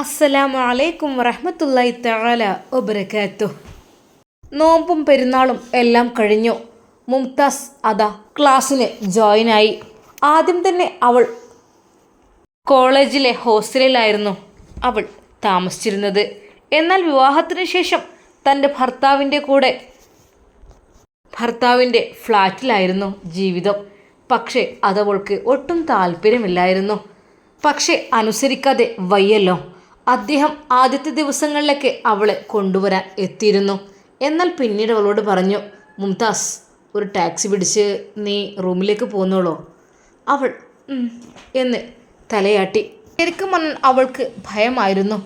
അസ്സലാമു അലൈക്കും വറഹ്മത്തുള്ളാഹി തആല ഒബരക്കാത്തു നോമ്പും പെരുന്നാളും എല്ലാം കഴിഞ്ഞു. മുംതാസ് അതാ ക്ലാസ്സിന് ജോയിനായി ആദ്യം തന്നെ അവൾ കോളേജിലെ ഹോസ്റ്റലിലായിരുന്നു അവൾ താമസിച്ചിരുന്നത്. എന്നാൽ വിവാഹത്തിന് ശേഷം തന്റെ ഭർത്താവിന്റെ കൂടെ ഭർത്താവിന്റെ ഫ്ലാറ്റിലായിരുന്നു ജീവിതം. പക്ഷേ അതവൾക്ക് ഒട്ടും താല്പര്യമില്ലായിരുന്നു. പക്ഷേ അനുസരിക്കാതെ വയ്യല്ലോ. അദ്ദേഹം ആദ്യത്തെ ദിവസങ്ങളിലൊക്കെ അവളെ കൊണ്ടുവരാൻ എത്തിയിരുന്നു. എന്നാൽ പിന്നീട് അവളോട് പറഞ്ഞു മുംതാസ് ഒരു ടാക്സി പിടിച്ച് നീ റൂമിലേക്ക് പോന്നോളോ. അവൾ എന്ന് തലയാട്ടി. ശരിക്കും പറഞ്ഞാൽ അവൾക്ക് ഭയമായിരുന്നു.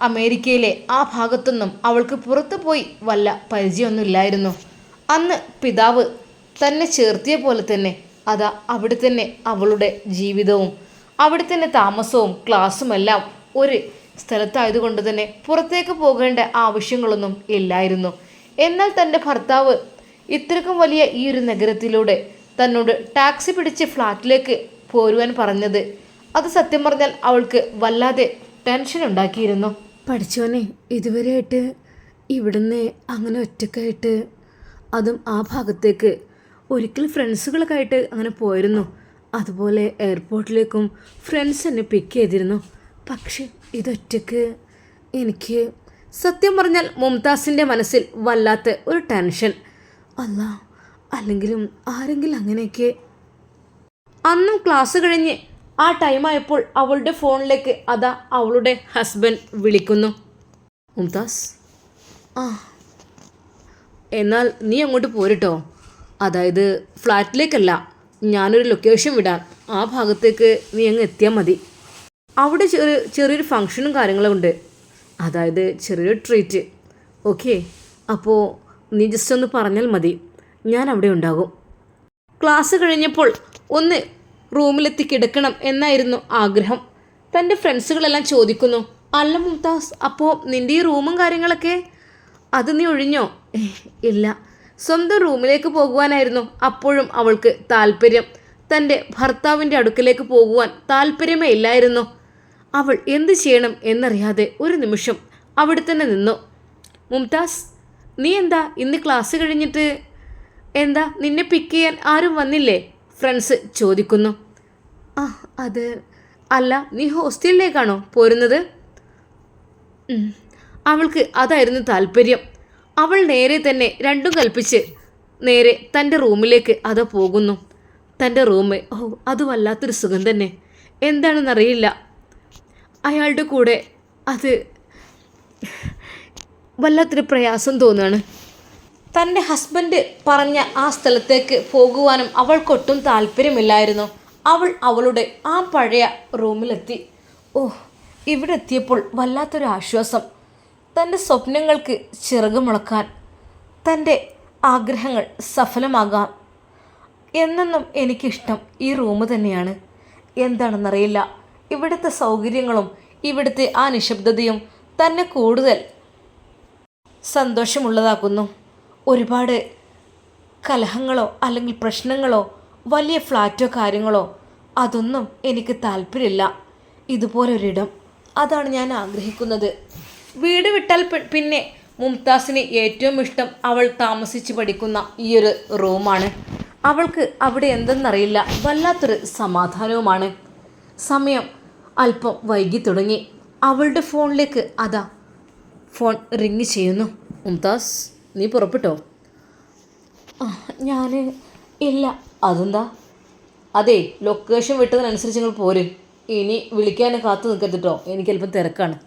അമേരിക്കയിലെ ആ ഭാഗത്തൊന്നും അവൾക്ക് പുറത്തു പോയി വല്ല പരിചയമൊന്നുമില്ലായിരുന്നു. അന്ന് പിതാവ് തന്നെ ചേർത്തിയ പോലെ തന്നെ അതാ അവിടെ തന്നെ അവളുടെ ജീവിതവും അവിടെ തന്നെ താമസവും ക്ലാസ്സുമെല്ലാം ഒരു സ്ഥലത്തായതുകൊണ്ട് തന്നെ പുറത്തേക്ക് പോകേണ്ട ആവശ്യങ്ങളൊന്നും ഇല്ലായിരുന്നു. എന്നാൽ തന്റെ ഭർത്താവ് ഇത്രക്കും വലിയ ഈ ഒരു നഗരത്തിലൂടെ തന്നോട് ടാക്സി പിടിച്ച് ഫ്ലാറ്റിലേക്ക് പോരുവാൻ പറഞ്ഞത്. അത് സത്യം പറഞ്ഞാൽ അവൾക്ക് വല്ലാതെ ടെൻഷൻ ഉണ്ടാക്കിയിരുന്നു. പഠിച്ചോനെ ഇതുവരെയായിട്ട് ഇവിടുന്ന് അങ്ങനെ ഒറ്റക്കായിട്ട് അതും ആ ഭാഗത്തേക്ക് ഒരിക്കൽ ഫ്രണ്ട്സുകളൊക്കെ ആയിട്ട് അങ്ങനെ പോയിരുന്നു. അതുപോലെ എയർപോർട്ടിലേക്കും ഫ്രണ്ട്സ് എന്നെ പിക്ക് ചെയ്തിരുന്നു. പക്ഷെ ഇതൊറ്റക്ക് എനിക്ക് സത്യം പറഞ്ഞാൽ മുംതാസിന്റെ മനസ്സിൽ വല്ലാത്ത ഒരു ടെൻഷൻ. അല്ല അല്ലെങ്കിലും ആരെങ്കിലും അങ്ങനെയൊക്കെ. അന്നും ക്ലാസ് കഴിഞ്ഞ് ആ ടൈമായപ്പോൾ അവളുടെ ഫോണിലേക്ക് അതാ അവളുടെ ഹസ്ബൻഡ് വിളിക്കുന്നു. മുംതാസ്? ആ എന്നാൽ നീ അങ്ങോട്ട് പോരട്ടോ. അതായത് ഫ്ലാറ്റിലേക്കല്ല ഞാനൊരു ലൊക്കേഷൻ വിടാം. ആ ഭാഗത്തേക്ക് നീ അങ്ങ് എത്തിയാൽ മതി. അവിടെ ചെറിയ ചെറിയൊരു ഫങ്ഷനും കാര്യങ്ങളും ഉണ്ട്. അതായത് ചെറിയൊരു ട്രീറ്റ് ഓക്കെ അപ്പോൾ നീ ജസ്റ്റ് ഒന്ന് പറഞ്ഞാൽ മതി. ഞാൻ അവിടെ ഉണ്ടാകും. ക്ലാസ് കഴിഞ്ഞപ്പോൾ ഒന്ന് റൂമിലെത്തി കിടക്കണം എന്നായിരുന്നു ആഗ്രഹം. തന്റെ ഫ്രണ്ട്സുകളെല്ലാം ചോദിക്കുന്നു അല്ല മുംതാസ് അപ്പോൾ നിന്റെ ഈ റൂമും കാര്യങ്ങളൊക്കെ? അത് നീ ഒഴിഞ്ഞോ? ഇല്ല. സ്വന്തം റൂമിലേക്ക് പോകുവാനായിരുന്നു അപ്പോഴും അവൾക്ക് താല്പര്യം. തന്റെ ഭർത്താവിന്റെ അടുക്കലേക്ക് പോകുവാൻ താല്പര്യമേ ഇല്ലായിരുന്നു. അവൾ എന്ത് ചെയ്യണം എന്നറിയാതെ ഒരു നിമിഷം അവിടെ തന്നെ നിന്നു. മുംതാസ് നീ എന്താ ഇന്ന് ക്ലാസ് കഴിഞ്ഞിട്ട്? എന്താ നിന്നെ പിക്ക് ചെയ്യാൻ ആരും വന്നില്ലേ? ഫ്രണ്ട്സ് ചോദിക്കുന്നു. ആ അത് അല്ല നീ ഹോസ്റ്റലിലേക്കാണോ പോരുന്നത്? അവൾക്ക് അതായിരുന്നു താല്പര്യം. അവൾ നേരെ തന്നെ രണ്ടും കൽപ്പിച്ച് നേരെ തന്റെ റൂമിലേക്ക് അത് പോകുന്നു. തന്റെ റൂം ഓ അത് വല്ലാത്തൊരു സുഖം തന്നെ. എന്താണെന്നറിയില്ല. അയാളുടെ കൂടെ അത് വല്ലാത്തൊരു പ്രയാസം തോന്നുകയാണ് തന്റെ ഹസ്ബൻഡ് പറഞ്ഞ ആ സ്ഥലത്തേക്ക് പോകുവാനും അവൾക്കൊട്ടും താല്പര്യമില്ലായിരുന്നു. അവൾ അവളുടെ ആ പഴയ റൂമിലെത്തി. ഓ ഇവിടെ എത്തിയപ്പോൾ വല്ലാത്തൊരു ആശ്വാസം. തന്റെ സ്വപ്നങ്ങൾക്ക് ചിറകുമുളക്കാൻ തന്റെ ആഗ്രഹങ്ങൾ സഫലമാകാം എന്നെന്നും എനിക്കിഷ്ടം ഈ റൂം തന്നെയാണ്. എന്താണെന്നറിയില്ല. ഇവിടുത്തെ സൗകര്യങ്ങളും ഇവിടുത്തെ ആ നിശബ്ദതയും തന്നെ കൂടുതൽ സന്തോഷമുള്ളതാക്കുന്നു. ഒരുപാട് കലഹങ്ങളോ അല്ലെങ്കിൽ പ്രശ്നങ്ങളോ വലിയ ഫ്ലാറ്റോ കാര്യങ്ങളോ അതൊന്നും എനിക്ക് താല്പര്യമില്ല. ഇതുപോലൊരിടം. അതാണ് ഞാൻ ആഗ്രഹിക്കുന്നത്. വീട് വിട്ടാൽ പിന്നെ മുംതാസിന് ഏറ്റവും ഇഷ്ടം അവൾ താമസിച്ച് പഠിക്കുന്ന ഈ ഒരു റൂമാണ്. അവൾക്ക് അവിടെ എന്തെന്നറിയില്ല. വല്ലാത്തൊരു സമാധാനവുമാണ്. സമയം അല്പം വൈകി തുടങ്ങി. അവളുടെ ഫോണിലേക്ക് അതാ ഫോൺ റിങ് ചെയ്യുന്നു. മുംതാസ് നീ പുറപ്പെട്ടോ? ഞാൻ ഇല്ല. അതെന്താ? അതെ ലൊക്കേഷൻ വിട്ടതിനനുസരിച്ച് നിങ്ങൾ പോരും. ഇനി വിളിക്കാൻ കാത്തു നിൽക്കരുത് എനിക്ക് അല്പം തിരക്കാണ്.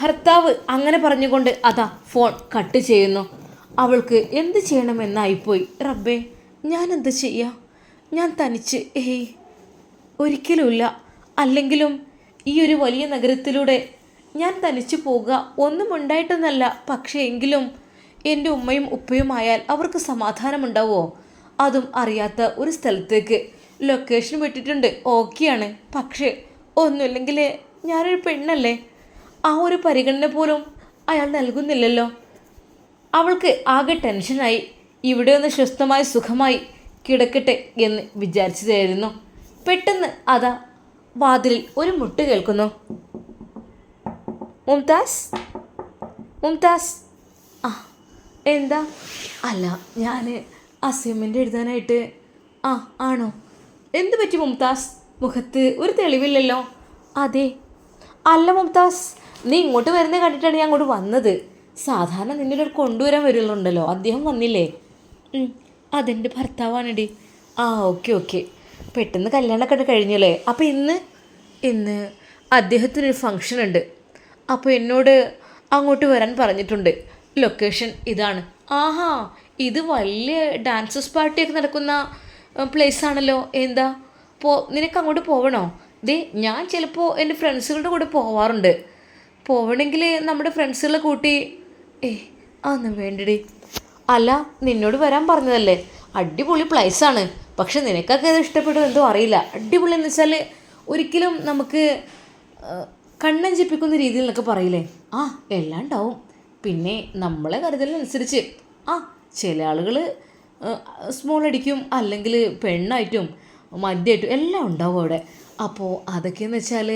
ഭർത്താവ് അങ്ങനെ പറഞ്ഞുകൊണ്ട് അതാ ഫോൺ കട്ട് ചെയ്യുന്നു. അവൾക്ക് എന്ത് ചെയ്യണമെന്നായിപ്പോയി. റബ്ബേ ഞാൻ എന്ത് ചെയ്യാ? ഞാൻ തനിച്ച് ഏയ് ഒരിക്കലുമില്ല. അല്ലെങ്കിലും ഈ ഒരു വലിയ നഗരത്തിലൂടെ ഞാൻ തനിച്ചു പോകുക ഒന്നും ഉണ്ടായിട്ടെന്നല്ല. പക്ഷേ എങ്കിലും എന്റെ ഉമ്മയും ഉപ്പയുമായാൽ അവർക്ക് സമാധാനമുണ്ടാവുമോ അതും അറിയാത്ത ഒരു സ്ഥലത്തേക്ക്. ലൊക്കേഷൻ വിട്ടിട്ടുണ്ട്. ഓക്കെയാണ് പക്ഷേ ഒന്നുമില്ലെങ്കിൽ ഞാനൊരു പെണ്ണല്ലേ? ആ ഒരു പരിഗണന പോലും അയാൾ നൽകുന്നില്ലല്ലോ. അവൾക്ക് ആകെ ടെൻഷനായി. ഇവിടെ ഒന്ന് സ്വസ്ഥമായി സുഖമായി കിടക്കട്ടെ എന്ന് വിചാരിച്ചതായിരുന്നു. പെട്ടെന്ന് അതാ വാതിലിൽ ഒരു മുട്ട് കേൾക്കുന്നു. മുംതാസ്? മുംതാസ്? ആ എന്താ? അല്ല ഞാൻ അസൈൻമെന്റ് എഴുതാനായിട്ട് ആ ആണോ? എന്ത് പറ്റി മുംതാസ്? മുഖത്ത് ഒരു തെളിവില്ലല്ലോ. അതെ. അല്ല മുംതാസ് നീ ഇങ്ങോട്ട് വരുന്നത് കണ്ടിട്ടാണ് ഞാൻ അങ്ങോട്ട് വന്നത്. സാധാരണ നിന്നെ ഒരു കൊണ്ടുവരാൻ വരുന്നുണ്ടല്ലോ. അദ്ദേഹം വന്നില്ലേ? അതെന്റെ ഭർത്താവാണെടി. ആ ഓക്കെ ഓക്കെ. പെട്ടെന്ന് കല്യാണമൊക്കെ കഴിഞ്ഞല്ലേ? അപ്പോൾ ഇന്ന് ഇന്ന് അദ്ദേഹത്തിനൊരു ഫങ്ഷൻ ഉണ്ട്. അപ്പോൾ എന്നോട് അങ്ങോട്ട് വരാൻ പറഞ്ഞിട്ടുണ്ട്. ലൊക്കേഷൻ ഇതാണ്. ആഹാ ഇത് വലിയ ഡാൻസസ് പാർട്ടിയൊക്കെ നടക്കുന്ന പ്ലേസ് ആണല്ലോ. എന്താ? പോ നിനക്ക് അങ്ങോട്ട് പോകണോ ദേ ഞാൻ ചിലപ്പോൾ എന്റെ ഫ്രണ്ട്സുകളുടെ കൂടെ പോവാറുണ്ട്. പോവണമെങ്കിൽ നമ്മുടെ ഫ്രണ്ട്സുകളെ കൂട്ടി ഏ അതൊന്നും വേണ്ടടി. അല്ല നിന്നോട് വരാൻ പറഞ്ഞതല്ലേ? അടിപൊളി പ്ലേസ് ആണ്. പക്ഷെ നിനക്കൊക്കെ അത് ഇഷ്ടപ്പെടും എന്തോ അറിയില്ല. അടിപൊളി എന്ന് വെച്ചാൽ ഒരിക്കലും നമുക്ക് കണ്ണഞ്ചിപ്പിക്കുന്ന രീതിയിൽ എന്നൊക്കെ പറയില്ലേ? ആ എല്ലാം ഉണ്ടാവും. പിന്നെ നമ്മളെ കരുതലിനനുസരിച്ച് ആ ചില ആളുകൾ സ്മോൾ അടിക്കും അല്ലെങ്കിൽ പെണ്ണായിട്ടും മദ്യമായിട്ടും എല്ലാം ഉണ്ടാവും അവിടെ. അപ്പോൾ അതൊക്കെയെന്ന് വെച്ചാൽ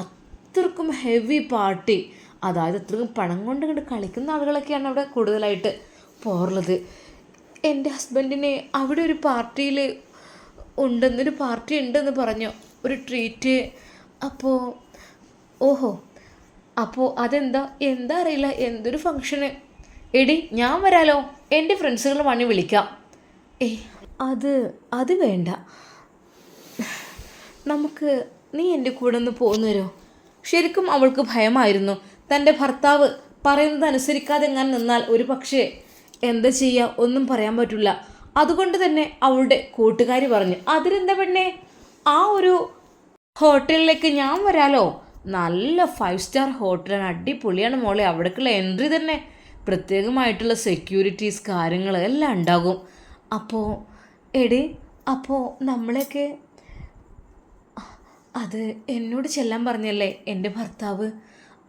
അത്രക്കും ഹെവി പാർട്ടി അതായത് അത്രക്കും പണം കൊണ്ട് കണ്ട് കളിക്കുന്ന ആളുകളൊക്കെയാണ് അവിടെ കൂടുതലായിട്ട് പോറുള്ളത് എന്റെ ഹസ്ബൻഡിന് അവിടെ ഒരു പാർട്ടിയിൽ ഉണ്ടെന്നൊരു പാർട്ടി ഉണ്ടെന്ന് പറഞ്ഞു. ഒരു ട്രീറ്റ്. അപ്പോൾ ഓഹോ അപ്പോൾ അതെന്താ? എന്താ അറിയില്ല. എന്തൊരു ഫങ്ഷന്? എടി ഞാൻ വരാലോ. എന്റെ ഫ്രണ്ട്സുകൾ വണി വിളിക്കാം. ഏ അത് അത് വേണ്ട. നമുക്ക് നീ എന്റെ കൂടെ ഒന്ന് പോന്നു ശരിക്കും അവൾക്ക് ഭയമായിരുന്നു. തന്റെ ഭർത്താവ് പറയുന്നത് അനുസരിക്കാതെ എങ്ങാൻ നിന്നാൽ ഒരു പക്ഷേ എന്താ ചെയ്യുക ഒന്നും പറയാൻ പറ്റില്ല അതുകൊണ്ട് തന്നെ അവളുടെ കൂട്ടുകാരി പറഞ്ഞു അതിലെന്താ പെണ്ണെ? ആ ഒരു ഹോട്ടലിലേക്ക് ഞാൻ വരാലോ? നല്ല ഫൈവ് സ്റ്റാർ ഹോട്ടലാണ് അടിപൊളിയാണ് മോളെ. അവിടേക്കുള്ള എൻട്രി തന്നെ പ്രത്യേകമായിട്ടുള്ള സെക്യൂരിറ്റീസ് കാര്യങ്ങൾ എല്ലാം ഉണ്ടാകും. അപ്പോൾ എടി അപ്പോൾ നമ്മളെയൊക്കെ അത് എന്നോട് ചെല്ലാൻ പറഞ്ഞല്ലേ? എന്റെ ഭർത്താവ്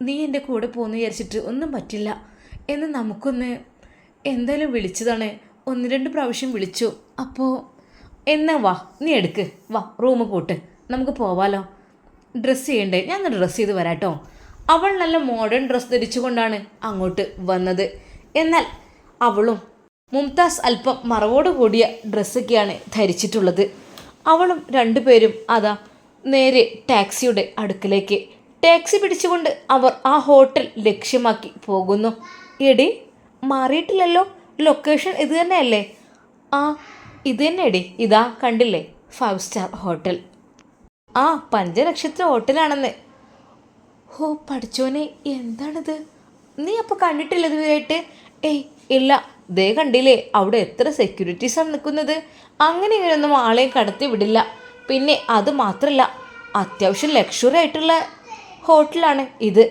നീ എന്റെ കൂടെ പോകുന്നു വിചാരിച്ചിട്ട് ഒന്നും പറ്റില്ല. എന്ന് നമുക്കൊന്ന് എന്തായാലും വിളിച്ചതാണ്. ഒന്ന് രണ്ട് പ്രാവശ്യം വിളിച്ചു. അപ്പോൾ എന്നാ വാ നീ എടുക്ക്. വാ റൂം പോട്ട്. നമുക്ക് പോവാലോ. ഡ്രസ്സ് ചെയ്യണ്ടേ? ഞാൻ ഡ്രസ്സ് ചെയ്ത് വരാട്ടോ. അവൾ നല്ല മോഡേൺ ഡ്രസ്സ് ധരിച്ചുകൊണ്ടാണ് അങ്ങോട്ട് വന്നത്. എന്നാൽ അവളും മുംതാസ് അല്പം മറവോട് കൂടിയ ഡ്രസ്സൊക്കെയാണ് ധരിച്ചിട്ടുള്ളത്. അവളും രണ്ടുപേരും അതാ നേരെ ടാക്സിയുടെ അടുക്കലേക്ക്. ടാക്സി പിടിച്ചുകൊണ്ട് അവർ ആ ഹോട്ടൽ ലക്ഷ്യമാക്കി പോകുന്നു. എടി മാറിയിട്ടില്ലല്ലോ. ലൊക്കേഷൻ ഇത് തന്നെയല്ലേ? ആ ഇത് തന്നെ എടി ഇതാ കണ്ടില്ലേ? ഫൈവ് സ്റ്റാർ ഹോട്ടൽ ആ പഞ്ചനക്ഷത്ര ഹോട്ടലാണെന്ന്. ഹോ പഠിച്ചോനെ എന്താണിത്? നീ അപ്പോൾ കണ്ടിട്ടില്ല ഇതുവരെയായിട്ട്? ഏയ് ഇല്ല. ദേ കണ്ടില്ലേ അവിടെ എത്ര സെക്യൂരിറ്റീസാണ് നിൽക്കുന്നത്? അങ്ങനെ ഇങ്ങനെയൊന്നും ആളെയും കടത്തി വിടില്ല. പിന്നെ അത് മാത്രമല്ല അത്യാവശ്യം ലക്ഷറി ആയിട്ടുള്ള ഹോട്ടലാണ് ഇത്.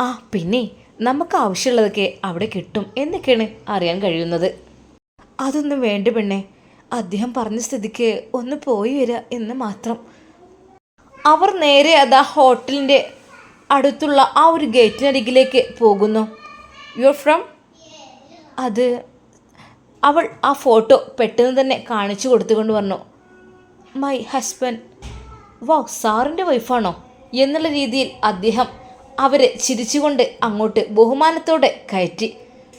ആ പിന്നെ നമുക്ക് ആവശ്യമുള്ളതൊക്കെ അവിടെ കിട്ടും എന്നൊക്കെയാണ് അറിയാൻ കഴിയുന്നത്. അതൊന്നും വേണ്ട പെണ്ണെ. അദ്ദേഹം പറഞ്ഞ സ്ഥിതിക്ക് ഒന്ന് പോയി വരിക എന്ന് മാത്രം. അവർ നേരെ അത് ആ ഹോട്ടലിന്റെ അടുത്തുള്ള ആ ഒരു ഗേറ്റിനരികിലേക്ക് പോകുന്നു. ആർ ഫ്രം അത് അവൾ ആ ഫോട്ടോ പെട്ടെന്ന് തന്നെ കാണിച്ചു കൊടുത്തുകൊണ്ട് പറഞ്ഞു. മൈ ഹസ്ബൻഡ് വാ സാറിന്റെ വൈഫാണോ എന്നുള്ള രീതിയിൽ അദ്ദേഹം അവരെ ചിരിച്ചുകൊണ്ട് അങ്ങോട്ട് ബഹുമാനത്തോടെ കയറ്റി.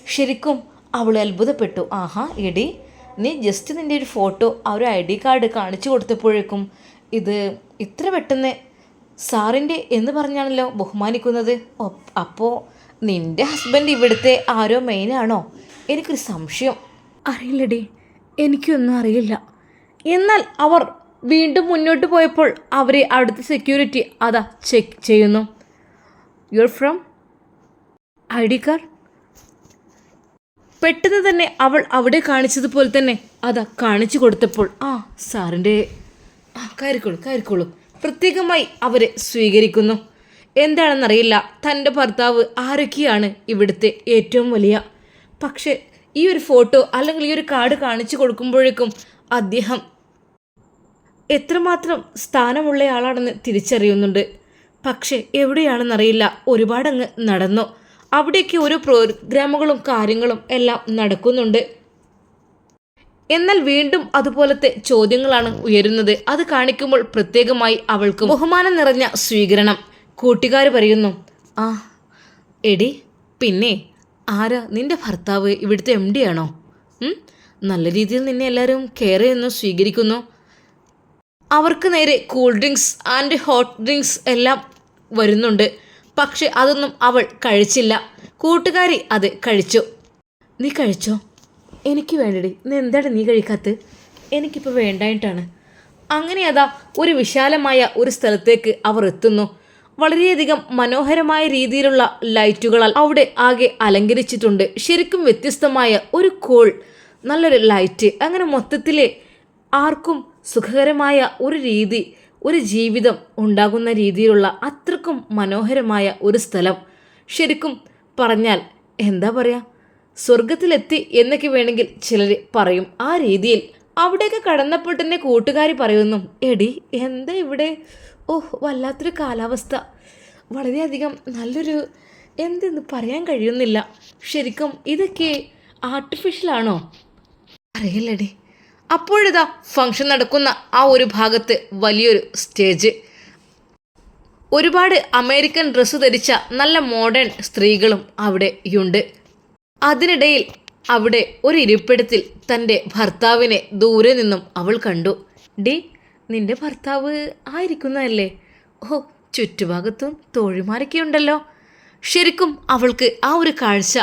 ശരിക്കും അവൾ അത്ഭുതപ്പെട്ടു. ആഹാ എടി നീ ജസ്റ്റ് നിന്റെ ഒരു ഫോട്ടോ ആ ഒരു ഐ ഡി കാർഡ് കാണിച്ചു കൊടുത്തപ്പോഴേക്കും ഇത് ഇത്ര പെട്ടെന്ന് സാറിന്റെ എന്ന് പറഞ്ഞാണല്ലോ ബഹുമാനിക്കുന്നത്? അപ്പോൾ നിന്റെ ഹസ്ബൻഡ് ഇവിടുത്തെ ആരോ മെയിനാണോ എനിക്കൊരു സംശയം. അറിയില്ലടി എനിക്കൊന്നും അറിയില്ല. എന്നാൽ അവർ വീണ്ടും മുന്നോട്ട് പോയപ്പോൾ അവരെ അടുത്ത സെക്യൂരിറ്റി അതാ ചെക്ക് ചെയ്യുന്നു. Your from I D card പെട്ടെന്ന് തന്നെ അവൾ അവിടെ കാണിച്ചതുപോലെ തന്നെ അതാ കാണിച്ചു കൊടുത്തപ്പോൾ ആ സാറിന്റെ ആ കയറിക്കോളൂ കയറിക്കോളൂ. പ്രത്യേകമായി അവരെ സ്വീകരിക്കുന്നു. എന്താണെന്നറിയില്ല തന്റെ ഭർത്താവ് ആരൊക്കെയാണ് ഇവിടുത്തെ ഏറ്റവും വലിയ. പക്ഷേ ഈ ഒരു ഫോട്ടോ അല്ലെങ്കിൽ ഈ ഒരു കാർഡ് കാണിച്ചു കൊടുക്കുമ്പോഴേക്കും അദ്ദേഹം എത്രമാത്രം സ്ഥാനമുള്ളയാളാണെന്ന് തിരിച്ചറിയുന്നുണ്ട്. പക്ഷേ എവിടെയാണെന്നറിയില്ല. ഒരുപാടങ്ങ് നടന്നു. അവിടെയൊക്കെ ഓരോ പ്രോഗ്രാമുകളും കാര്യങ്ങളും എല്ലാം നടക്കുന്നുണ്ട്. എന്നാൽ വീണ്ടും അതുപോലത്തെ ചോദ്യങ്ങളാണ് ഉയരുന്നത്. അത് കാണിക്കുമ്പോൾ പ്രത്യേകമായി അവൾക്ക് ബഹുമാനം നിറഞ്ഞ സ്വീകരണം. കൂട്ടുകാർ പറയുന്നു ആ എടി പിന്നെ ആരാ നിന്റെ ഭർത്താവ് ഇവിടുത്തെ എം ഡി ആണോ? നല്ല രീതിയിൽ നിന്നെ എല്ലാവരും കെയർ ചെയ്യുന്നു സ്വീകരിക്കുന്നു. അവർക്ക് നേരെ cool drinks and hot drinks എല്ലാം വരുന്നുണ്ട്. പക്ഷെ അതൊന്നും അവൾ കഴിച്ചില്ല. കൂട്ടുകാരി അത് കഴിച്ചു. നീ കഴിച്ചോ? എനിക്ക് വേണ്ടടി. നീ എന്താണ് നീ കഴിക്കാത്ത? എനിക്കിപ്പോൾ വേണ്ടായിട്ടാണ്. അങ്ങനെ അതാ ഒരു വിശാലമായ ഒരു സ്ഥലത്തേക്ക് അവർ എത്തുന്നു. വളരെയധികം മനോഹരമായ രീതിയിലുള്ള ലൈറ്റുകളാൽ അവിടെ ആകെ അലങ്കരിച്ചിട്ടുണ്ട്. ശരിക്കും വ്യത്യസ്തമായ ഒരു കോൾ നല്ലൊരു ലൈറ്റ്. അങ്ങനെ മൊത്തത്തിലെ ആർക്കും സുഖകരമായ ഒരു രീതി ഒരു ജീവിതം ഉണ്ടാകുന്ന രീതിയിലുള്ള അത്രക്കും മനോഹരമായ ഒരു സ്ഥലം. ശരിക്കും പറഞ്ഞാൽ എന്താ പറയുക സ്വർഗത്തിലെത്തി എന്നൊക്കെ വേണമെങ്കിൽ ചിലർ പറയും. ആ രീതിയിൽ അവിടെയൊക്കെ കടന്നപ്പോൾ തന്നെ കൂട്ടുകാർ പറയുന്നു എടി എന്താ ഇവിടെ? ഓഹ് വല്ലാത്തൊരു കാലാവസ്ഥ. വളരെയധികം നല്ലൊരു എന്തെന്ന് പറയാൻ കഴിയുന്നില്ല. ശരിക്കും ഇതൊക്കെ ആർട്ടിഫിഷ്യലാണോ അറിയില്ലടി. അപ്പോഴിതാ ഫംഗ്ഷൻ നടക്കുന്ന ആ ഒരു ഭാഗത്ത് വലിയൊരു സ്റ്റേജ് ഒരുപാട് അമേരിക്കൻ ഡ്രസ്സ് ധരിച്ച നല്ല മോഡേൺ സ്ത്രീകളും അവിടെയുണ്ട് അതിനിടയിൽ അവിടെ ഒരു ഇരിപ്പിടത്തിൽ തന്റെ ഭർത്താവിനെ ദൂരെ നിന്നും അവൾ കണ്ടു. ഡി നിന്റെ ഭർത്താവ് ആയിരിക്കുന്നതല്ലേ? ഓ ചുറ്റുഭാഗത്തും തോഴിമാരൊക്കെ ഉണ്ടല്ലോ. ശരിക്കും അവൾക്ക് ആ ഒരു കാഴ്ച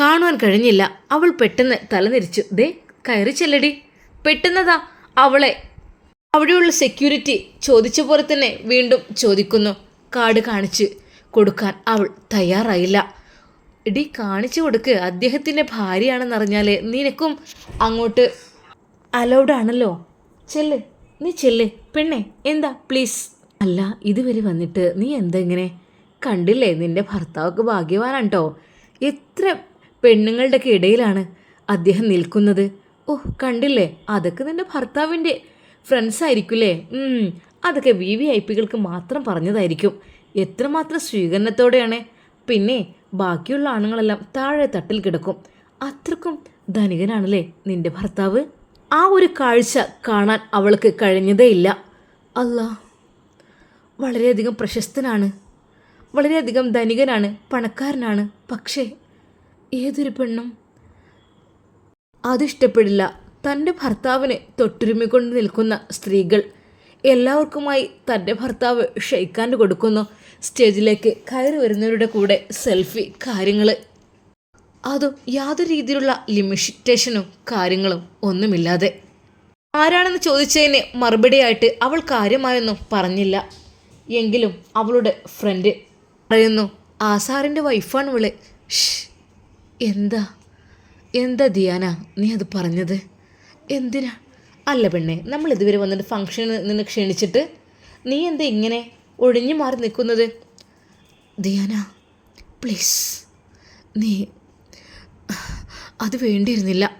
കാണുവാൻ കഴിഞ്ഞില്ല. അവൾ പെട്ടെന്ന് തലനിരിച്ചു ദേ കയറി ചെല്ലടി. പെട്ടെന്നതാ അവളെ. അവിടെയുള്ള സെക്യൂരിറ്റി ചോദിച്ച പോലെ തന്നെ വീണ്ടും ചോദിക്കുന്നു. കാർഡ് കാണിച്ച് കൊടുക്കാൻ അവൾ തയ്യാറായില്ല. ഇടി കാണിച്ചു കൊടുക്ക്. അദ്ദേഹത്തിന്റെ ഭാര്യയാണെന്നറിഞ്ഞാൽ നിനക്കും അങ്ങോട്ട് അലൗഡ് ആണല്ലോ. ചെല്ല് നീ ചെല്ല്. പെണ്ണെ എന്താ? പ്ലീസ് അല്ല ഇതുവരെ വന്നിട്ട് നീ എന്താ ഇങ്ങനെ? കണ്ടില്ലേ നിന്റെ ഭർത്താവൊക്കെ ഭാഗ്യവാനാണ് കേട്ടോ എത്ര പെണ്ണുങ്ങളുടെയൊക്കെ ഇടയിലാണ് അദ്ദേഹം നിൽക്കുന്നത്. ഓ കണ്ടില്ലേ? അതൊക്കെ നിന്റെ ഭർത്താവിന്റെ ഫ്രണ്ട്സ് ആയിരിക്കുമല്ലേ അതൊക്കെ വി വി ഐ പികൾക്ക് മാത്രം പറഞ്ഞതായിരിക്കും. എത്രമാത്രം സ്വീകരണത്തോടെയാണ്. പിന്നെ ബാക്കിയുള്ള ആണുങ്ങളെല്ലാം താഴെ തട്ടിൽ കിടക്കും. അത്രക്കും ധനികനാണല്ലേ നിന്റെ ഭർത്താവ്? ആ ഒരു കാഴ്ച കാണാൻ അവൾക്ക് കഴിഞ്ഞതേയില്ല അല്ല വളരെയധികം പ്രശസ്തനാണ്. വളരെയധികം ധനികനാണ് പണക്കാരനാണ്. പക്ഷേ ഏതൊരു പെണ്ണും അതിഷ്ടപ്പെടില്ല. തന്റെ ഭർത്താവിനെ തൊട്ടുരുമിക്കൊണ്ട് നിൽക്കുന്ന സ്ത്രീകൾ എല്ലാവർക്കുമായി തന്റെ ഭർത്താവ് ഷെയ്ക്കാൻഡ് കൊടുക്കുന്നു. സ്റ്റേജിലേക്ക് കയറി വരുന്നവരുടെ കൂടെ സെൽഫി കാര്യങ്ങൾ അതും യാതൊരു രീതിയിലുള്ള ലിമിറ്റേഷനും കാര്യങ്ങളും ഒന്നുമില്ലാതെ. ആരാണെന്ന് ചോദിച്ചതിന് മറുപടിയായിട്ട് അവൾ കാര്യമായൊന്നും പറഞ്ഞില്ല. എങ്കിലും അവളുടെ ഫ്രണ്ട് പറയുന്നു ആസാറിന്റെ വൈഫാണ് ഇവൾ. എന്താ? എന്താ ദിയാന നീ അത് പറഞ്ഞത്? എന്തിനാ? അല്ല പെണ്ണെ നമ്മൾ ഇതുവരെ വന്നിട്ട് ഫംഗ്ഷനിൽ നിന്ന് ക്ഷണിച്ചിട്ട് നീ എന്താ ഇങ്ങനെ ഒഴിഞ്ഞു മാറി നിൽക്കുന്നത്? ദിയാന പ്ലീസ് നീ അത് വേണ്ടിയിരുന്നില്ല.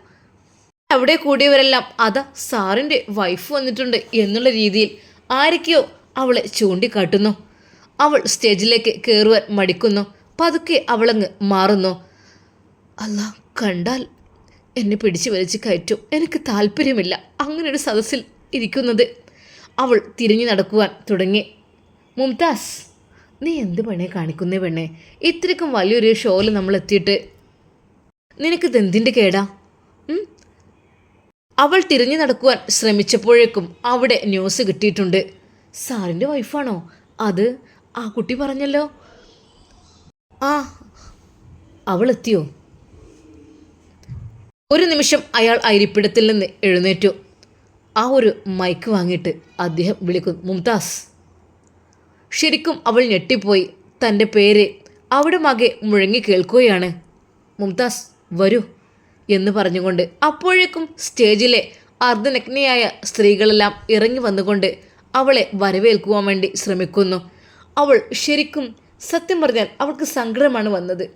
അവിടെ കൂടിയവരെല്ലാം അതാ സാറിന്റെ വൈഫ് വന്നിട്ടുണ്ട് എന്നുള്ള രീതിയിൽ ആരൊക്കെയോ അവളെ ചൂണ്ടിക്കാട്ടുന്നു. അവൾ സ്റ്റേജിലേക്ക് കയറുവാൻ മടിക്കുന്നു. പതുക്കെ അവളങ്ങ് മാറുന്നു. അല്ല കണ്ടാൽ എന്നെ പിടിച്ചു വലിച്ച് കയറ്റും. എനിക്ക് താല്പര്യമില്ല അങ്ങനെ ഒരു സദസ്സിൽ ഇരിക്കുന്നത്. അവൾ തിരിഞ്ഞു നടക്കുവാൻ തുടങ്ങി. മുംതാസ് നീ എന്ത് പെണ്ണെ കാണിക്കുന്നേ പെണ്ണെ? ഇത്രയ്ക്കും വലിയൊരു ഷോയിൽ നമ്മൾ എത്തിയിട്ട് നിനക്കിത് എന്തിന്റെ കേടാ? അവൾ തിരിഞ്ഞു നടക്കുവാൻ ശ്രമിച്ചപ്പോഴേക്കും അവിടെ ന്യൂസ് കിട്ടിയിട്ടുണ്ട്. സാറിന്റെ വൈഫാണോ? അത് ആ കുട്ടി പറഞ്ഞല്ലോ. ആ അവൾ എത്തിയോ? ഒരു നിമിഷം അയാൾ അരിപ്പിടത്തിൽ നിന്ന് എഴുന്നേറ്റു. ആ ഒരു മൈക്ക് വാങ്ങിയിട്ട് അദ്ദേഹം വിളിക്കുന്നു മുംതാസ്. ശരിക്കും അവൾ ഞെട്ടിപ്പോയി. തന്റെ പേര് അവിടെ മകെ മുഴങ്ങി കേൾക്കുകയാണ്. മുംതാസ് വരൂ എന്ന് പറഞ്ഞുകൊണ്ട് അപ്പോഴേക്കും സ്റ്റേജിലെ അർദ്ധനഗ്നയായ സ്ത്രീകളെല്ലാം ഇറങ്ങി വന്നുകൊണ്ട് അവളെ വരവേൽക്കുവാൻ വേണ്ടി ശ്രമിക്കുന്നു. അവൾ ശരിക്കും സത്യം പറഞ്ഞാൽ അവൾക്ക് സങ്കടമാണ് വന്നത്.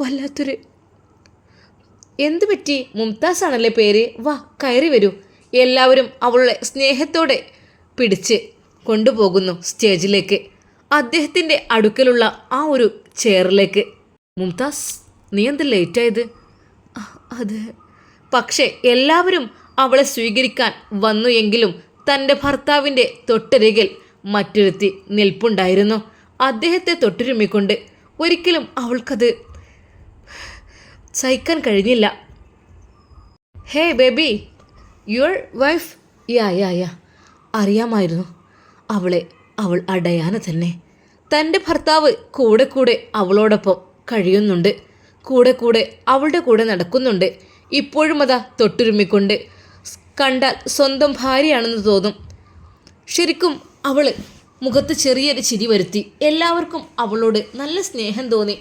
വല്ലാത്തൊരു എന്തു പറ്റി? മുംതാസ് ആണല്ലേ പേര്? വാ കയറി വരൂ. എല്ലാവരും അവളെ സ്നേഹത്തോടെ പിടിച്ച് കൊണ്ടുപോകുന്നു സ്റ്റേജിലേക്ക്. അദ്ദേഹത്തിന്റെ അടുക്കലുള്ള ആ ഒരു ചെയറിലേക്ക്. മുംതാസ് നീ എന്ത് ലേറ്റായത് അത്. പക്ഷേ എല്ലാവരും അവളെ സ്വീകരിക്കാൻ വന്നു എങ്കിലും തന്റെ ഭർത്താവിന്റെ തൊട്ടരികിൽ മറ്റൊരുത്തി നിൽപ്പുണ്ടായിരുന്നു. അദ്ദേഹത്തെ തൊട്ടുരുമ്മിക്കൊണ്ട് ഒരിക്കലും അവൾക്കത് സഹിക്കാൻ കഴിഞ്ഞില്ല. Hey baby your wife yeah yeah yeah അറിയാമായിരുന്നു. അവളെ അവൾ അടയാന തന്നെ. തന്റെ ഭർത്താവ് കൂടെ കൂടെ അവളോടൊപ്പം കഴിയുന്നുണ്ട്. കൂടെ കൂടെ അവളുടെ കൂടെ നടക്കുന്നുണ്ട്. ഇപ്പോഴും അതാ തൊട്ടുരുമ്മിക്കൊണ്ട് കണ്ടാൽ സ്വന്തം ഭാര്യയാണെന്ന് തോന്നും. ശരിക്കും അവൾ മുഖത്ത് ചെറിയൊരു ചിരി വരുത്തി. എല്ലാവർക്കും അവളോട് നല്ല സ്നേഹം തോന്നി.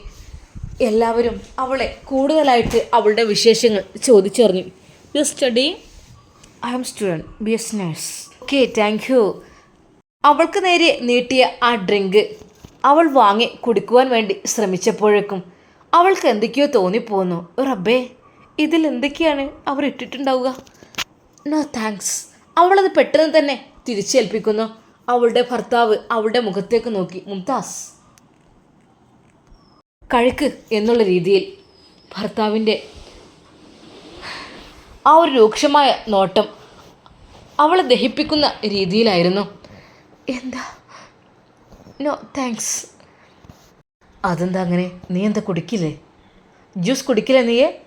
എല്ലാവരും അവളെ കൂടുതലായിട്ട് അവളുടെ വിശേഷങ്ങൾ ചോദിച്ചറിഞ്ഞു. You study I'm student B S nurse. Okay thank you. അവൾക്ക് നേരെ നീട്ടിയ ആ ഡ്രിങ്ക് അവൾ വാങ്ങി കുടിക്കുവാൻ വേണ്ടി ശ്രമിച്ചപ്പോഴേക്കും അവൾക്ക് എന്തൊക്കെയോ തോന്നിപ്പോന്നു. റബ്ബേ ഇതിൽ എന്തൊക്കെയാണ് അവർ ഇട്ടിട്ടുണ്ടാവുക? നോ താങ്ക്സ് അവളത് പെട്ടെന്ന് തന്നെ തിരിച്ചേൽപ്പിക്കുന്നു. അവളുടെ ഭർത്താവ് അവളുടെ മുഖത്തേക്ക് നോക്കി മുംതാസ് കഴിക്ക് എന്നുള്ള രീതിയിൽ ഭർത്താവിന്റെ ആ ഒരു രൂക്ഷമായ നോട്ടം അവളെ ദഹിപ്പിക്കുന്ന രീതിയിലായിരുന്നു. എന്താ? നോ താങ്ക്സ് അതെന്താ അങ്ങനെ? നീ എന്താ കുടിക്കില്ലേ? ജ്യൂസ് കുടിക്കില്ല നീയെ?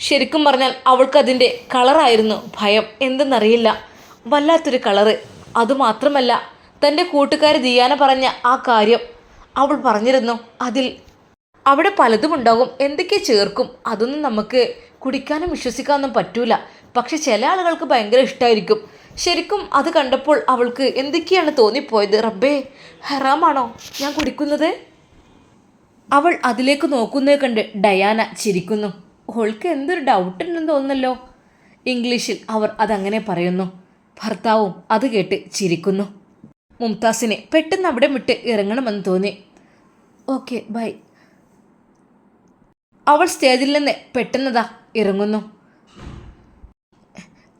ശരിക്കും പറഞ്ഞാൽ അവൾക്കതിന്റെ കളറായിരുന്നു ഭയം. എന്തെന്നറിയില്ല. വല്ലാത്തൊരു കളറ്. അതുമാത്രമല്ല തന്റെ കൂട്ടുകാർ ദിയാന പറഞ്ഞ ആ കാര്യം അവൾ പറഞ്ഞിരുന്നു അതിൽ അവിടെ പലതും ഉണ്ടാകും. എന്തൊക്കെ ചേർക്കും? അതൊന്നും നമുക്ക് കുടിക്കാനും വിശ്വസിക്കാനൊന്നും പറ്റൂല. പക്ഷെ ചില ആളുകൾക്ക് ഭയങ്കര ഇഷ്ടമായിരിക്കും ശരിക്കും അത് കണ്ടപ്പോൾ അവൾക്ക് എന്തൊക്കെയാണ് തോന്നിപ്പോയത്? റബ്ബേ ഹറാമാണോ ഞാൻ കുടിക്കുന്നത്? അവൾ അതിലേക്ക് നോക്കുന്നത് കണ്ട് ഡയാന ചിരിക്കുന്നു. ഓൾക്ക് എന്തൊരു ഡൗട്ട് ഉണ്ടെന്ന് തോന്നുന്നല്ലോ. ഇംഗ്ലീഷിൽ അവർ അതങ്ങനെ പറയുന്നു. ഭർത്താവും അത് കേട്ട് ചിരിക്കുന്നു. മുംതാസിനെ പെട്ടെന്ന് അവിടെ വിട്ട് ഇറങ്ങണമെന്ന് തോന്നി. Okay bye. അവൾ സ്റ്റേജിൽ നിന്ന് പെട്ടെന്നതാ ഇറങ്ങുന്നു.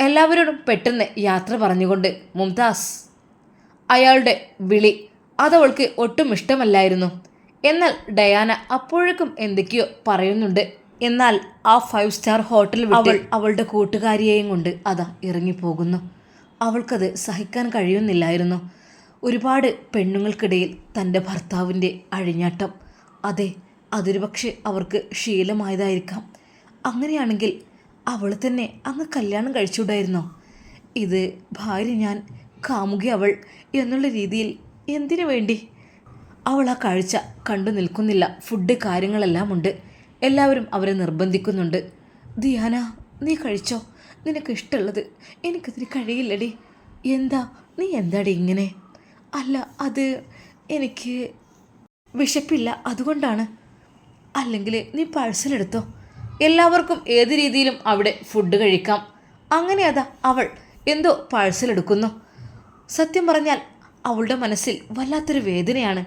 എല്ലാവരോടും പെട്ടെന്ന് യാത്ര പറഞ്ഞുകൊണ്ട് മുംതാസ് അയാളുടെ വിളി അതവൾക്ക് ഒട്ടും ഇഷ്ടമല്ലായിരുന്നു. എന്നാൽ ഡയാന അപ്പോഴേക്കും എന്തൊക്കെയോ പറയുന്നുണ്ട്. എന്നാൽ ആ ഫൈവ് സ്റ്റാർ ഹോട്ടൽ അവൾ അവളുടെ കൂട്ടുകാരിയെയും കൊണ്ട് അതാ ഇറങ്ങിപ്പോകുന്നു. അവൾക്കത് സഹിക്കാൻ കഴിയുന്നില്ലായിരുന്നു. ഒരുപാട് പെണ്ണുങ്ങൾക്കിടയിൽ തന്റെ ഭർത്താവിന്റെ അഴിഞ്ഞാട്ടം. അതെ അതൊരു പക്ഷേ അവർക്ക് ശീലമായതായിരിക്കാം. അങ്ങനെയാണെങ്കിൽ അവൾ തന്നെ അങ്ങ് കല്യാണം കഴിച്ചുകൂടായിരുന്നോ? ഇത് ഭാര്യ ഞാൻ കാമുകി അവൾ എന്നുള്ള രീതിയിൽ എന്തിനു വേണ്ടി? അവൾ ആ കാഴ്ച കണ്ടു നിൽക്കുന്നില്ല. ഫുഡ് കാര്യങ്ങളെല്ലാം ഉണ്ട്. എല്ലാവരും അവരെ നിർബന്ധിക്കുന്നുണ്ട്. ദിയാന നീ കഴിച്ചോ? നിനക്ക് ഇഷ്ടമുള്ളത് എനിക്കതിന് കഴിയില്ലടി. എന്താ? നീ എന്താടി ഇങ്ങനെ? അല്ല അത് എനിക്ക് വിശപ്പില്ല. അതുകൊണ്ടാണ്. അല്ലെങ്കിൽ നീ പാഴ്സലെടുത്തോ എല്ലാവർക്കും ഏത് രീതിയിലും അവിടെ ഫുഡ് കഴിക്കാം. അങ്ങനെ അതാ അവൾ എന്തോ പാഴ്സൽ എടുക്കുന്നു. സത്യം പറഞ്ഞാൽ അവളുടെ മനസ്സിൽ വല്ലാത്തൊരു വേദനയാണ്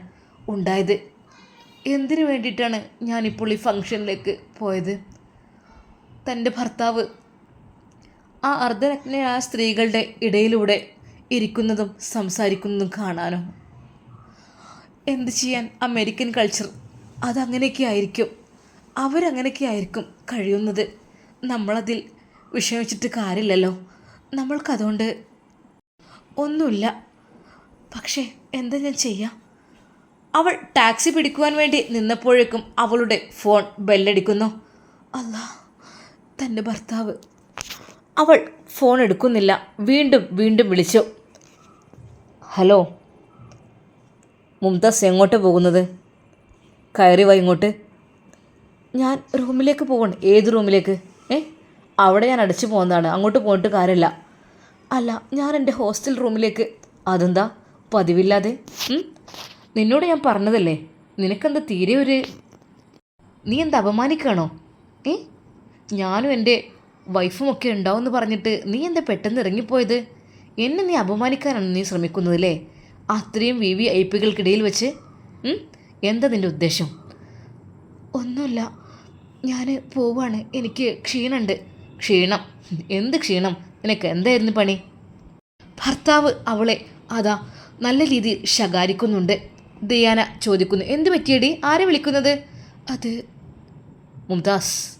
ഉണ്ടായത്. എന്തിനു വേണ്ടിയിട്ടാണ് ഞാനിപ്പോൾ ഈ ഫംഗ്ഷനിലേക്ക് പോയത്? തന്റെ ഭർത്താവ് ആ അർദ്ധനഗ്നയായ സ്ത്രീകളുടെ ഇടയിലൂടെ ഇരിക്കുന്നതും സംസാരിക്കുന്നതും കാണാനോ? എന്ത് ചെയ്യാൻ അമേരിക്കൻ കൾച്ചർ അതങ്ങനെയൊക്കെ ആയിരിക്കും. അവരങ്ങനെയൊക്കെ ആയിരിക്കും കഴിയുന്നത്. നമ്മളതിൽ വിഷമിച്ചിട്ട് കാര്യമില്ലല്ലോ. നമ്മൾക്കതുകൊണ്ട് ഒന്നുമില്ല. പക്ഷേ എന്താ ഞാൻ ചെയ്യാം? അവൾ ടാക്സി പിടിക്കുവാൻ വേണ്ടി നിന്നപ്പോഴേക്കും അവളുടെ ഫോൺ ബെല്ലടിക്കുന്നു. അല്ല തന്റെ ഭർത്താവ്. അവൾ ഫോൺ എടുക്കുന്നില്ല. വീണ്ടും വീണ്ടും വിളിച്ചു. ഹലോ. മുംതാസ് എങ്ങോട്ട് പോകുന്നത്? കയറി വാ ഇങ്ങോട്ട്. ഞാൻ റൂമിലേക്ക് പോകണം ഏത് റൂമിലേക്ക്? ഏ? അവിടെ ഞാൻ അടച്ചു പോകുന്നതാണ്. അങ്ങോട്ട് പോയിട്ട് കാര്യമില്ല. അല്ല ഞാൻ എന്റെ ഹോസ്റ്റൽ റൂമിലേക്ക്. അതെന്താ? പതിവില്ലാതെ? നിന്നോട് ഞാൻ പറഞ്ഞതല്ലേ? നിനക്കെന്താ തീരെ ഒരു നീ എന്താ അപമാനിക്കുകയാണോ? ഏ? ഞാനും എന്റെ വൈഫും ഒക്കെ ഉണ്ടാവുമെന്ന് പറഞ്ഞിട്ട് നീ എന്താ പെട്ടെന്ന് ഇറങ്ങിപ്പോയത്? എന്നെ നീ അപമാനിക്കാനാണ് നീ ശ്രമിക്കുന്നതല്ലേ? അത്രയും വി വി ഐ പികൾക്കിടയിൽ വെച്ച്? എന്താ നിന്റെ ഉദ്ദേശം? ഒന്നുമില്ല. ഞാൻ പോവാണ്. എനിക്ക് ക്ഷീണമുണ്ട് ക്ഷീണം? എന്ത് ക്ഷീണം? നിനക്ക് എന്തായിരുന്നു പണി? ഭർത്താവ് അവളെ അതാ നല്ല രീതിയിൽ ശകാരിക്കുന്നുണ്ട്. ദിയാന ചോദിക്കുന്നു. എന്ത് പറ്റിയടി? ആരെ വിളിക്കുന്നത്? അത് മുംതാസ്.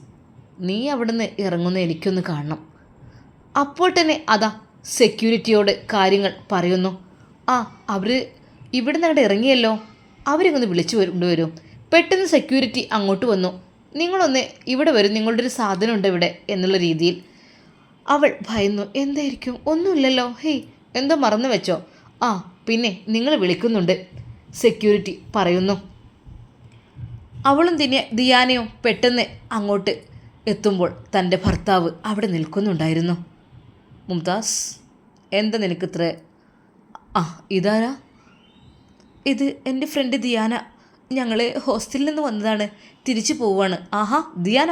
നീ അവിടുന്ന് ഇറങ്ങുന്ന എനിക്കൊന്ന് കാണണം. അപ്പോൾ തന്നെ അതാ സെക്യൂരിറ്റിയോട് കാര്യങ്ങൾ പറയുന്നു. ആ അവർ ഇവിടെ നിങ്ങളുടെ ഇറങ്ങിയല്ലോ. അവരെ വിളിച്ചു കൊണ്ടുവരും പെട്ടെന്ന് സെക്യൂരിറ്റി അങ്ങോട്ട് വന്നു. നിങ്ങളൊന്ന് ഇവിടെ വരും. നിങ്ങളുടെ ഒരു സാധനമുണ്ട് ഇവിടെ എന്നുള്ള രീതിയിൽ. അവൾ ഭയന്നു. എന്തായിരിക്കും? ഒന്നുമില്ലല്ലോ. ഹേയ് എന്തോ മറന്നു വെച്ചോ. ആ പിന്നെ നിങ്ങൾ വിളിക്കുന്നുണ്ട് സെക്യൂരിറ്റി പറയുന്നു. അവളും ദിന ദിയാനയും പെട്ടെന്ന് അങ്ങോട്ട് എത്തുമ്പോൾ തന്റെ ഭർത്താവ് അവിടെ നിൽക്കുന്നുണ്ടായിരുന്നു. മുംതാസ് എന്താ നിനക്കിത്ര? ആ ഇതാരാ? ഇത് എന്റെ ഫ്രണ്ട് ദിയാന. ഞങ്ങൾ ഹോസ്റ്റലിൽ നിന്ന് വന്നതാണ്. തിരിച്ചു പോവാണ്. ആഹാ Diana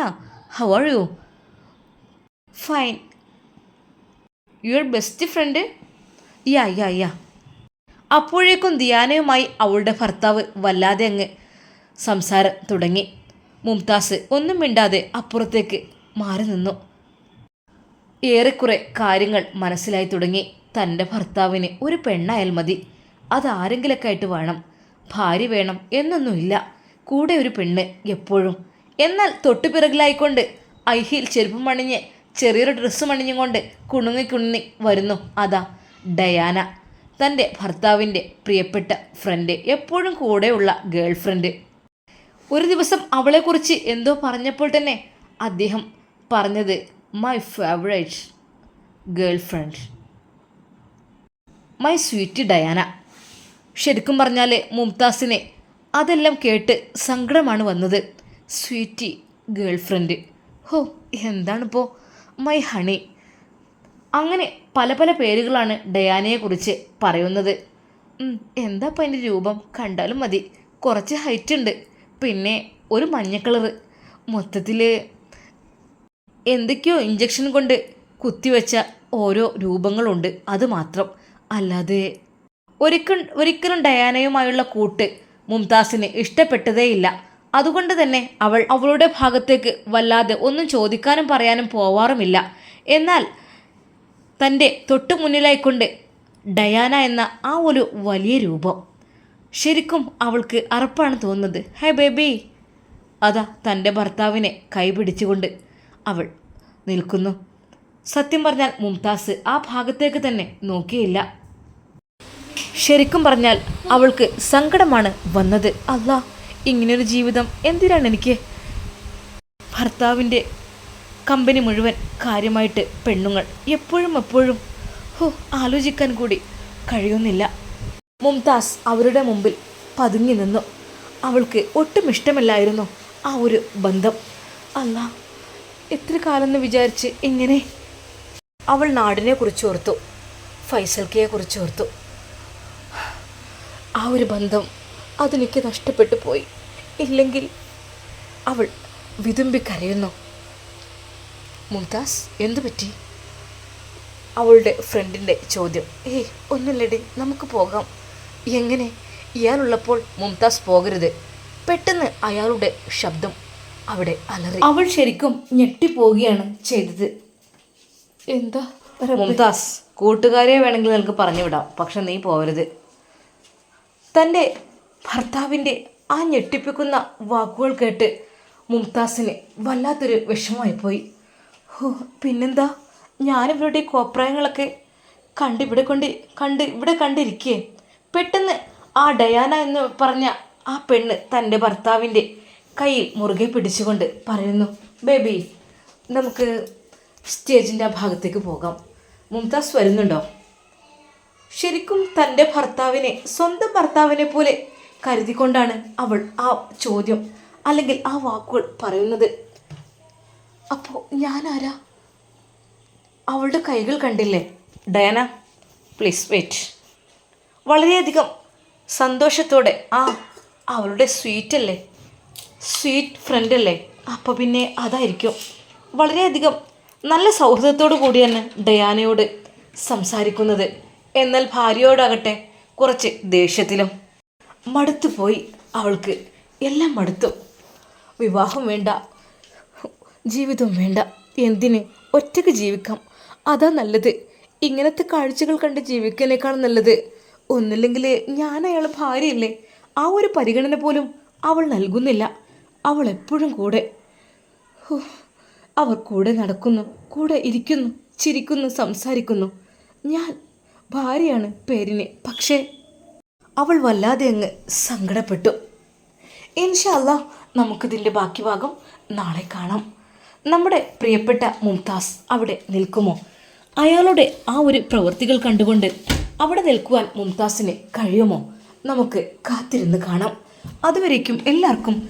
how are you fine your best friend yeah yeah yeah അപ്പോഴേക്കും ദിയാനയുമായി അവളുടെ ഭർത്താവ് വല്ലാതെ അങ്ങ് സംസാരം തുടങ്ങി. മുംതാസ് ഒന്നും മിണ്ടാതെ അപ്പുറത്തേക്ക് മാറി നിന്നു. ഏറെക്കുറെ കാര്യങ്ങൾ മനസ്സിലായി തുടങ്ങി. തന്റെ ഭർത്താവിന് ഒരു പെണ്ണായാൽ മതി. അതാരെങ്കിലൊക്കെ ആയിട്ട് വേണം. ഭാര്യ വേണം എന്നൊന്നുമില്ല കൂടെ ഒരു പെണ്ണ് എപ്പോഴും. എന്നാൽ തൊട്ടുപിറകിലായിക്കൊണ്ട് ഐഹിയിൽ ചെരുപ്പും അണിഞ്ഞ് ചെറിയൊരു ഡ്രസ്സും അണിഞ്ഞും കൊണ്ട് കുണുങ്ങി കുണുങ്ങി വരുന്നു. അതാ ഡയാന. തന്റെ ഭർത്താവിന്റെ പ്രിയപ്പെട്ട ഫ്രണ്ട് എപ്പോഴും കൂടെയുള്ള ഗേൾ ഫ്രണ്ട് ഒരു ദിവസം അവളെക്കുറിച്ച് എന്തോ പറഞ്ഞപ്പോൾ തന്നെ അദ്ദേഹം പറഞ്ഞത് my favourite girlfriend my sweet Diana ശരിക്കും പറഞ്ഞാൽ മുംതാസിനെ അതെല്ലാം കേട്ട് സങ്കടമാണ് വന്നത്. സ്വീറ്റി ഗേൾ ഫ്രണ്ട് ഹോ എന്താണിപ്പോൾ മൈ ഹണി അങ്ങനെ പല പല പേരുകളാണ് ഡയാനയെക്കുറിച്ച് പറയുന്നത്. എന്താ ഇപ്പം അതിന്റെ രൂപം? കണ്ടാലും മതി. കുറച്ച് ഹൈറ്റ് ഉണ്ട്. പിന്നെ ഒരു മഞ്ഞ മൊത്തത്തിൽ എന്തൊക്കെയോ ഇഞ്ചക്ഷൻ കൊണ്ട് കുത്തിവെച്ച ഓരോ രൂപങ്ങളുണ്ട് അത് മാത്രം. അല്ലാതെ ഒരിക്കൽ ഒരിക്കലും ഡയാനയുമായുള്ള കൂട്ട് മുംതാസിന് ഇഷ്ടപ്പെട്ടതേയില്ല. അതുകൊണ്ട് തന്നെ അവൾ അവളുടെ ഭാഗത്തേക്ക് വല്ലാതെ ഒന്നും ചോദിക്കാനും പറയാനും പോവാറുമില്ല. എന്നാൽ തന്റെ തൊട്ടു മുന്നിലായിക്കൊണ്ട് ഡയാന എന്ന ആ ഒരു വലിയ രൂപം. ശരിക്കും അവൾക്ക് അറപ്പാണ് തോന്നുന്നത്. Hey baby. അതാ തന്റെ ഭർത്താവിനെ കൈപിടിച്ചുകൊണ്ട് അവൾ നിൽക്കുന്നു. സത്യം പറഞ്ഞാൽ മുംതാസ് ആ ഭാഗത്തേക്ക് തന്നെ നോക്കിയില്ല. ശരിക്കും പറഞ്ഞാൽ അവൾക്ക് സങ്കടമാണ് വന്നത്. അല്ല ഇങ്ങനൊരു ജീവിതം എന്തിനാണ് എനിക്ക്? ഭർത്താവിന്റെ കമ്പനി മുഴുവൻ കാര്യമായിട്ട് പെണ്ണുങ്ങൾ എപ്പോഴും എപ്പോഴും ഹോ ആലോചിക്കാൻ കൂടി കഴിയുന്നില്ല. മുംതാസ് അവരുടെ മുമ്പിൽ പതുങ്ങി നിന്നു. അവൾക്ക് ഒട്ടും ഇഷ്ടമല്ലായിരുന്നു ആ ഒരു ബന്ധം. അല്ല എത്ര കാലം എന്ന് വിചാരിച്ച് എങ്ങനെ? അവൾ നാടിനെ കുറിച്ച് ഓർത്തു. ഫൈസൽക്കയെ കുറിച്ച് ഓർത്തു. ആ ഒരു ബന്ധം അതെനിക്ക് നഷ്ടപ്പെട്ടു പോയി. ഇല്ലെങ്കിൽ അവൾ വിതുമ്പി കരയുന്നു. മുംതാസ് എന്തു പറ്റി? അവളുടെ ഫ്രണ്ടിന്റെ ചോദ്യം. ഏയ് ഒന്നുമില്ലടി നമുക്ക് പോകാം. എങ്ങനെ? ഇയാളുള്ളപ്പോൾ മുംതാസ് പോകരുത്. പെട്ടെന്ന് അയാളുടെ ശബ്ദം അവിടെ അലറി. അവൾ ശരിക്കും ഞെട്ടിപ്പോവുകയാണ് ചെയ്തത്. എന്താ? മുംതാസ് കൂട്ടുകാരെ വേണമെങ്കിൽ നിനക്ക് പറഞ്ഞു വിടാം പക്ഷെ നീ പോവരുത്. തന്റെ ഭർത്താവിന്റെ ആ ഞെട്ടിപ്പിക്കുന്ന വാക്കുകൾ കേട്ട് മുംതാസിന് വല്ലാത്തൊരു വിഷമമായിപ്പോയി. ഓ പിന്നെന്താ? ഞാനിവരുടെ ഈ കോപ്രായങ്ങളൊക്കെ കണ്ട് ഇവിടെ കൊണ്ട് കണ്ട് ഇവിടെ കണ്ടിരിക്കേ. പെട്ടെന്ന് ആ ഡയാന എന്ന് പറഞ്ഞ ആ പെണ്ണ് തന്റെ ഭർത്താവിന്റെ കയ്യിൽ മുറുകെ പിടിച്ചുകൊണ്ട് പറയുന്നു ബേബി നമുക്ക് സ്റ്റേജിന്റെ ആ ഭാഗത്തേക്ക് പോകാം. മുംതാസ് വരുന്നുണ്ടോ? ശരിക്കും തന്റെ ഭർത്താവിനെ സ്വന്തം ഭർത്താവിനെ പോലെ കരുതിക്കൊണ്ടാണ് അവൾ ആ ചോദ്യം അല്ലെങ്കിൽ ആ വാക്കുകൾ പറയുന്നത്. അപ്പോൾ ഞാനാരാ അവളുടെ കൈകൾ കണ്ടില്ലേ? Diana please wait. വളരെയധികം സന്തോഷത്തോടെ ആ അവളുടെ സ്വീറ്റ് അല്ലേ സ്വീറ്റ് ഫ്രണ്ട് അല്ലേ? അപ്പോൾ പിന്നെ അതായിരിക്കും. വളരെയധികം നല്ല സൗഹൃദത്തോടു കൂടിയാണ് ഡയാനയോട് സംസാരിക്കുന്നത്. എന്നാൽ ഭാര്യയോടാകട്ടെ കുറച്ച് ദേഷ്യത്തിലും. മടുത്തുപോയി അവൾക്ക്. എല്ലാം മടുത്തു. വിവാഹം വേണ്ട. ജീവിതം വേണ്ട. എന്തിന് ഒറ്റയ്ക്ക് ജീവിക്കാം? അതാ നല്ലത്. ഇങ്ങനത്തെ കാഴ്ചകൾ കണ്ട് ജീവിക്കുന്നേക്കാൾ നല്ലത്. ഒന്നില്ലെങ്കിൽ ഞാൻ അയാൾ ഭാര്യയല്ലേ? ആ ഒരു പരിഗണന പോലും അവൾ നൽകുന്നില്ല. അവൾ എപ്പോഴും കൂടെ. അവർ കൂടെ നടക്കുന്നു കൂടെ ഇരിക്കുന്നു ചിരിക്കുന്നു സംസാരിക്കുന്നു. ഞാൻ ഭാര്യയാണ് പേരിന് പക്ഷേ അവൾ വല്ലാതെ അങ്ങ് സങ്കടപ്പെട്ടു. ഇൻഷല്ല നമുക്കിതിന്റെ ബാക്കി ഭാഗം നാളെ കാണാം. നമ്മുടെ പ്രിയപ്പെട്ട മുംതാസ് അവിടെ നിൽക്കുമോ? അയാളുടെ ആ ഒരു പ്രവൃത്തികൾ കണ്ടുകൊണ്ട് അവിടെ നിൽക്കുവാൻ മുംതാസിന് കഴിയുമോ? നമുക്ക് കാത്തിരുന്ന് കാണാം. അതുവരേക്കും എല്ലാവർക്കും